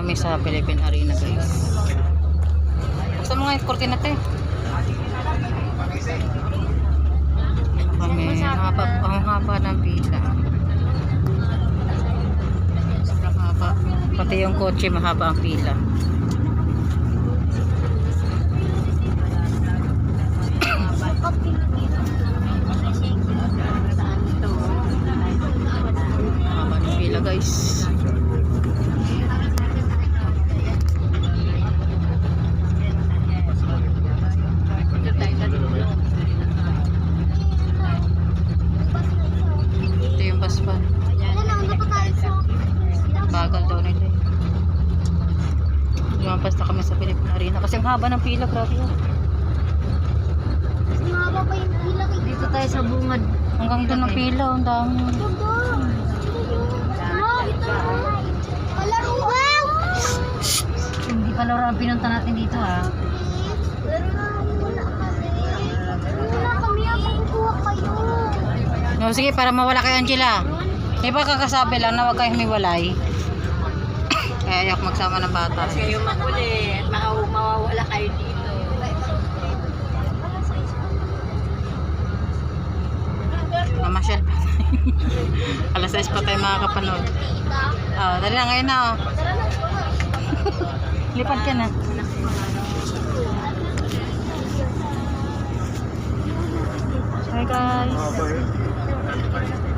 kami sa Philippine Arena guys. Buksan mo nga yung kurtina te. Kami, haba, ang haba ng pila. Sobrang haba. Pati yung kotse mahaba ang pila. Haba ng pila guys. Ito yung bus pa. Bagal daw nila eh. Lumampas na kami sa Philippine Arena. Kasi ang haba ng pila, grabe yun. Dito tayo sa bungad. Hanggang doon ang pila, ang dami. Hindi pa laro ang pinunta natin dito ha. No, sige, para mawala kay Angela. May pagkakasabi lang na huwag kayo humiwalay. Kaya ayaw magsama ng bata. Kasi yung makulit, ma- mawawala kayo dito. Mamasyal pa tayo. Alas 6 pa tayo makakapanood. Oh, dali na ngayon na oh. Lipad ka na. Hi guys. Bye.